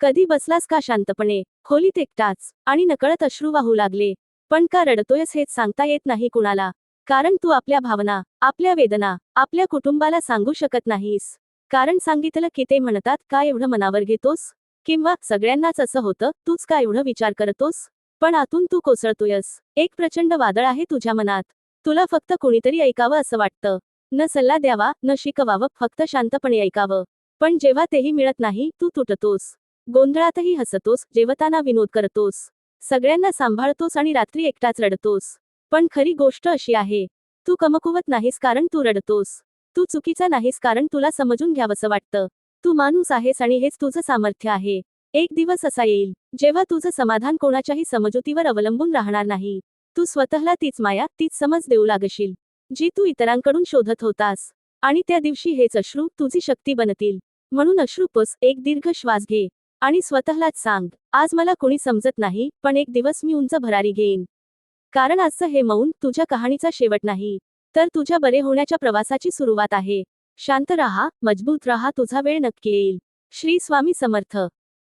कधी बसलास का शांतपणे? खोलीत एकटाच आणि नकळत अश्रू वाहू लागले. पण का रडतोयस हेच सांगता येत नाही कुणाला. कारण तू आपल्या भावना आपल्या वेदना आपल्या कुटुंबाला सांगू शकत नाहीस. कारण सांगितलं की ते म्हणतात का एवढं मनावर घेतोस? किंवा सगळ्यांनाच असं होतं तूच का एवढं विचार करतोस? पण आतून तू कोसळतोयस. एक प्रचंड वादळ आहे तुझ्या मनात. तुला फक्त कोणीतरी ऐकावं असं वाटतं. न सल्ला द्यावा न शिकवावं फक्त शांतपणे ऐकावं. पण जेव्हा तेही मिळत नाही तू तुटतोस. गोंधळातही हसतोस जेवताना विनोद करतोस. सगळ्यांना सांभाळतोस आणि रात्री एकटाच रडतोस. पण खरी गोष्ट अशी आहे तू कमकुवत नाहीस कारण तू रडतोस. तू चुकीचा नाहीस कारण तुला समजून घ्यावंसं वाटतं. तू माणूस आहेस आणि हेच तुझं सामर्थ्य आहे. एक दिवस असा येईल जेव्हा तुझं समाधान कोणाच्याही समजुतीवर अवलंबून राहणार नाही. तू स्वतःला तीच माया तीच समज देऊ लागशील. जी तू इतरांकडून शोधत होतास. आणि त्या दिवशी हेच अश्रू तुझी शक्ती बनतील. म्हणून अश्रूपस एक दीर्घ श्वास घे. आणि स्वतःलाच सांग आज मला कोणी समजत नाही पण एक दिवस मी उंच भरारी घेईन. कारण आजचं हे मौन तुझ्या कहाणीचा शेवट नाही. तर तुझ्या बरे होण्याच्या प्रवासाची सुरुवात आहे. शांत राहा मजबूत रहा तुझा वेळ नक्की येईल. श्री स्वामी समर्थ.